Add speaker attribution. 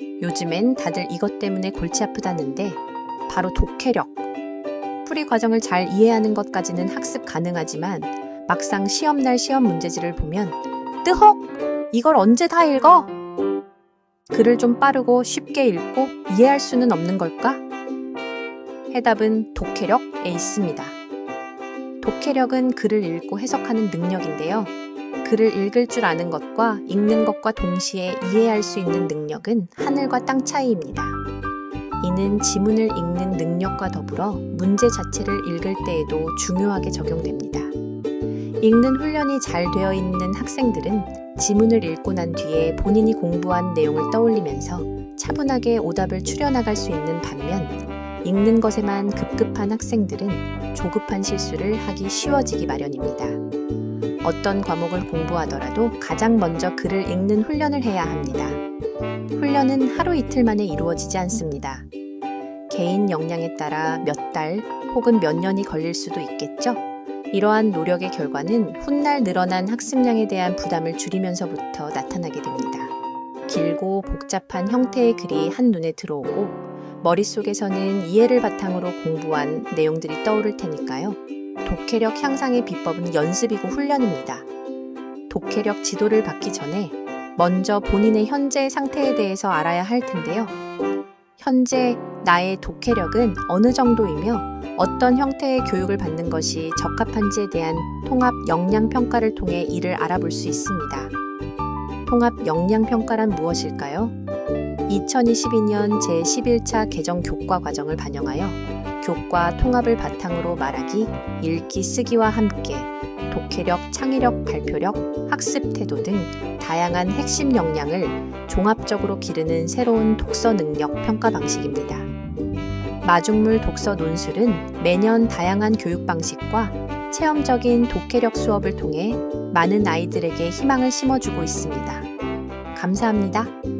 Speaker 1: 요즘엔 다들 이것 때문에 골치 아프다는데 바로 독해력. 풀이 과정을 잘 이해하는 것까지는 학습 가능하지만 막상 시험날 시험 문제지를 보면 뜨헉! 이걸 언제 다 읽어? 글을 좀 빠르고 쉽게 읽고 이해할 수는 없는 걸까? 해답은 독해력에 있습니다. 독해력은 글을 읽고 해석하는 능력인데요. 글을 읽을 줄 아는 것과 읽는 것과 동시에 이해할 수 있는 능력은 하늘과 땅 차이입니다. 이는 지문을 읽는 능력과 더불어 문제 자체를 읽을 때에도 중요하게 적용됩니다. 읽는 훈련이 잘 되어 있는 학생들은 지문을 읽고 난 뒤에 본인이 공부한 내용을 떠올리면서 차분하게 오답을 추려나갈 수 있는 반면 읽는 것에만 급급한 학생들은 조급한 실수를 하기 쉬워지기 마련입니다. 어떤 과목을 공부하더라도 가장 먼저 글을 읽는 훈련을 해야 합니다. 훈련은 하루 이틀 만에 이루어지지 않습니다. 개인 역량에 따라 몇 달 혹은 몇 년이 걸릴 수도 있겠죠? 이러한 노력의 결과는 훗날 늘어난 학습량에 대한 부담을 줄이면서부터 나타나게 됩니다. 길고 복잡한 형태의 글이 한눈에 들어오고 머릿속에서는 이해를 바탕으로 공부한 내용들이 떠오를 테니까요. 독해력 향상의 비법은 연습이고 훈련입니다. 독해력 지도를 받기 전에 먼저 본인의 현재 상태에 대해서 알아야 할 텐데요. 현재 나의 독해력은 어느 정도이며 어떤 형태의 교육을 받는 것이 적합한지에 대한 통합 역량 평가를 통해 이를 알아볼 수 있습니다. 통합 역량 평가란 무엇일까요? 2022년 제11차 개정 교과 과정을 반영하여 교과 통합을 바탕으로 말하기, 읽기, 쓰기와 함께 독해력, 창의력, 발표력, 학습 태도 등 다양한 핵심 역량을 종합적으로 기르는 새로운 독서 능력 평가 방식입니다. 마중물 독서 논술은 매년 다양한 교육 방식과 체험적인 독해력 수업을 통해 많은 아이들에게 희망을 심어주고 있습니다. 감사합니다.